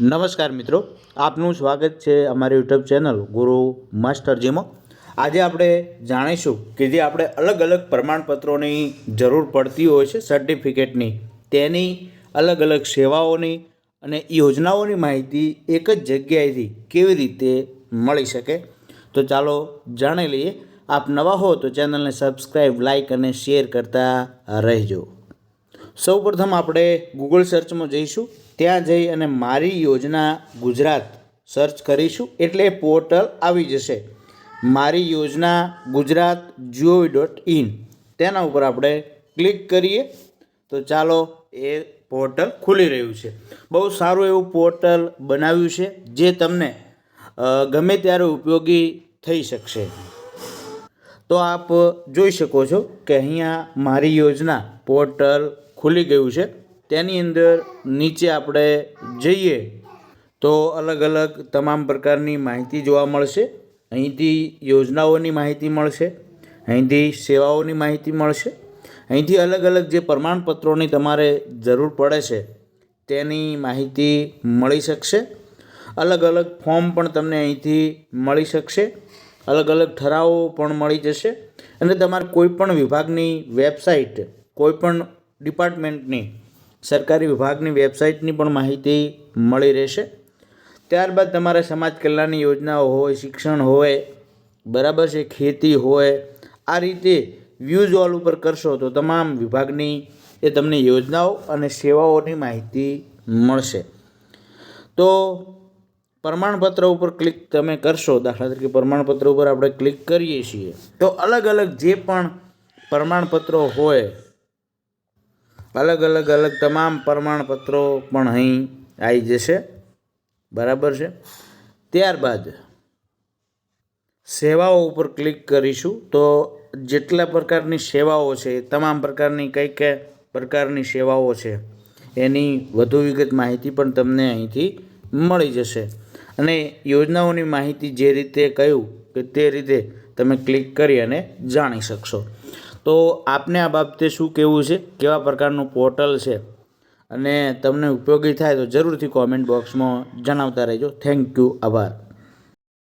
નમસ્કાર મિત્રો, આપનું સ્વાગત છે અમારી યુટ્યુબ ચેનલ ગુરુ માસ્ટરજીમાં. આજે આપણે જાણીશું કે જે આપણે અલગ અલગ પ્રમાણપત્રોની જરૂર પડતી હોય છે સર્ટિફિકેટની તેની અલગ અલગ સેવાઓની અને યોજનાઓની માહિતી એક જ જગ્યાએથી કેવી રીતે મળી શકે. તો ચાલો જાણી લઈએ. આપ નવા હો તો ચેનલને સબસ્ક્રાઈબ લાઈક અને શેર કરતા રહેજો. સૌપ્રથમ આપણે ગૂગલ સર્ચમાં જઈશું. ત્યાં જઈ અને મારી યોજના ગુજરાત સર્ચ કરીશું. એટલે પોર્ટલ આવી જશે. મારી યોજના ગુજરાત જીઓવી ડોટ ઇન. તેના ઉપર આપણે ક્લિક કરીએ. તો ચાલો એ પોર્ટલ ખુલી રહ્યું છે. બહુ સારું એવું પોર્ટલ બનાવ્યું છે, જે તમને ગમે ત્યારે ઉપયોગી થઈ શકશે. તો આપ જોઈ શકો છો કે અહીંયા મારી યોજના પોર્ટલ ખુલી ગયું છે. તેની અંદર નીચે આપણે જઈએ તો અલગ અલગ તમામ પ્રકારની માહિતી જોવા મળશે. અહીંથી યોજનાઓની માહિતી મળશે. અહીંથી સેવાઓની માહિતી મળશે. અહીંથી અલગ અલગ જે પ્રમાણપત્રોની તમારે જરૂર પડે છે, તેની માહિતી મળી શકશે. અલગ અલગ ફોર્મ પણ તમને અહીંથી મળી શકશે. અલગ અલગ ઠરાવો પણ મળી જશે. અને તમારે કોઈ પણ વિભાગની વેબસાઇટ, કોઈ પણ ડિપાર્ટમેન્ટની સરકારી વિભાગની વેબસાઇટની પણ માહિતી મળી રહેશે. ત્યારબાદ તમારે સમાજ કલ્યાણની યોજનાઓ હોય, શિક્ષણ હોય, બરાબર છે, ખેતી હોય, આ રીતે વ્યૂઝ ઓલ ઉપર કરશો તો તમામ વિભાગની એ તમને યોજનાઓ અને સેવાઓની માહિતી મળશે. તો પ્રમાણપત્ર ઉપર ક્લિક તમે કરશો, દાખલા તરીકે પ્રમાણપત્ર ઉપર આપણે ક્લિક કરીએ છીએ. તો અલગ અલગ જે પણ પ્રમાણપત્રો હોય અલગ અલગ અલગ તમામ પ્રમાણપત્રો પણ અહીં આવી જશે. બરાબર છે? ત્યારબાદ સેવાઓ ઉપર ક્લિક કરીશું તો જેટલા પ્રકારની સેવાઓ છે, તમામ પ્રકારની કઈ કઈ પ્રકારની સેવાઓ છે, એની વધુ વિગત માહિતી પણ તમને અહીંથી મળી જશે. અને યોજનાઓની માહિતી જે રીતે કહ્યું કે તે રીતે તમે ક્લિક કરી અને જાણી શકશો. તો આપને આ બાબતે શું કહેવું છે? કેવા પ્રકારનું પોર્ટલ છે? અને તમને ઉપયોગી થાય તો જરૂરથી કોમેન્ટ બોક્સમાં જણાવતા રહેજો. થેન્ક યુ આભાર.